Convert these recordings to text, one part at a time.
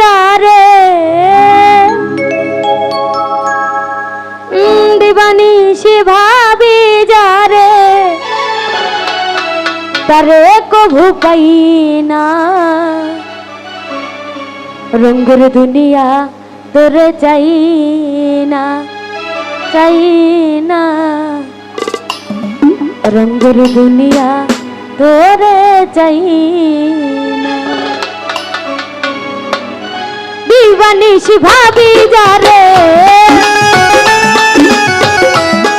যারে দিবানি সে ভাবি যারে তারে কভু পাই না। রঙ্গের দুনিয়া তোরে চাই না চাই না। রঙ্গের দুনিয়া তোরে চাই না দিবানিশি ভাবি যারে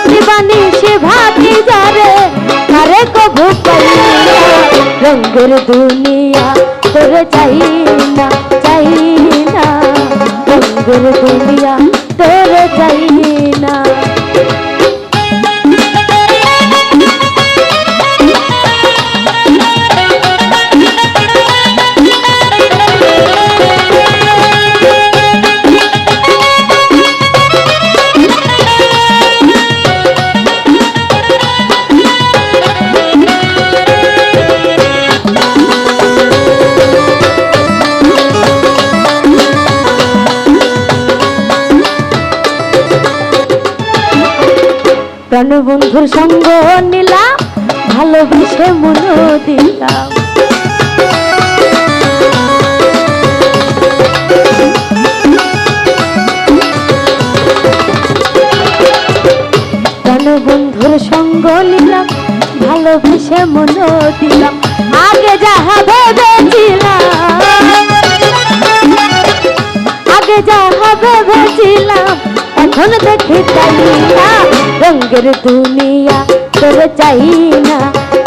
দিবানিশি ভাবি যারে? আরে না রঙ্গের দুনিয়া তোরে চাই না। প্রাণবন্ধুর সঙ্গ নিলাম, ভালোবেসে মন দিলাম। প্রাণবন্ধুর সঙ্গ নিলাম, ভালোবেসে মন দিলাম। আগে যাহা ভেবেছিলাম, আগে যাহা ভেবেছিলাম এখন দেখি চাই না রঙের দুনিয়া তোর চাই না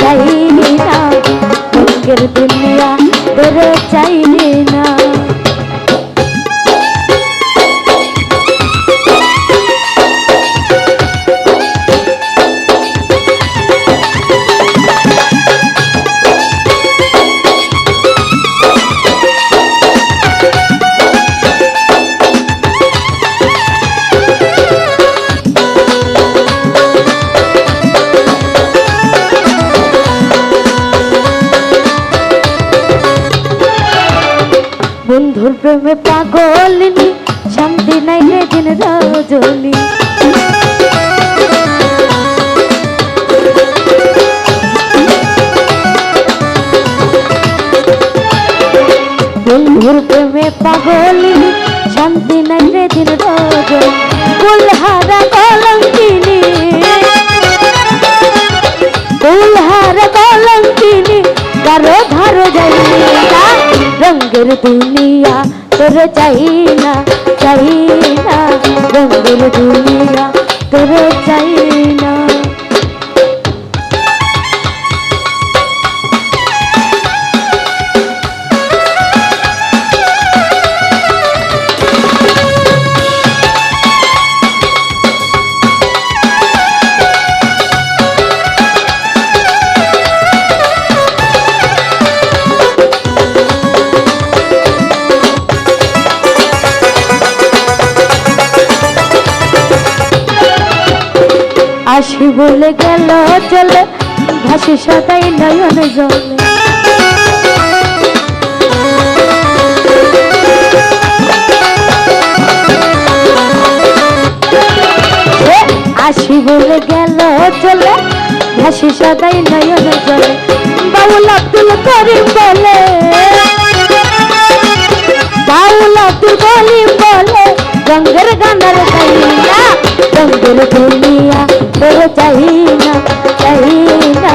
চাই না। রঙের দুনিয়া তোর চাই প্রেমে পাগলিনি শান্তি নাই রে দিন রজনী। রঙ্গের দুনিয়া তোর চাই না চাই না রঙ্গের দুনিয়া তোর চাই আসি বলে গেল চলে, ভাসি সদাই নয়ন জলে। আসি বলে গেল চলে, ভাসি সদাই নয়ন জলে। বাউল আব্দুল করিম বলে, বাউল আব্দুল করিম বলে রঙ্গের গানার গাইয়া রঙ্গের দুনিয়া তোর চাই না চাই না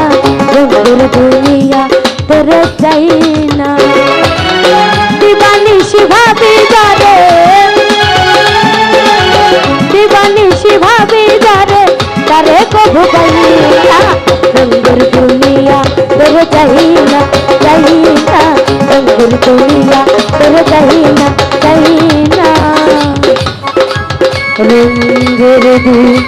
রঙ্গের দুনিয়া তোর চাই না দিবানিশি ভাবি যারে দিবানিশি ভাবি যারে তারে কভু পাইয়া রঙ্গের দুনিয়া তোর চাই না চাই না রঙ্গের দুনিয়া তোর চাই না চাই না রঙ্গের দুনিয়া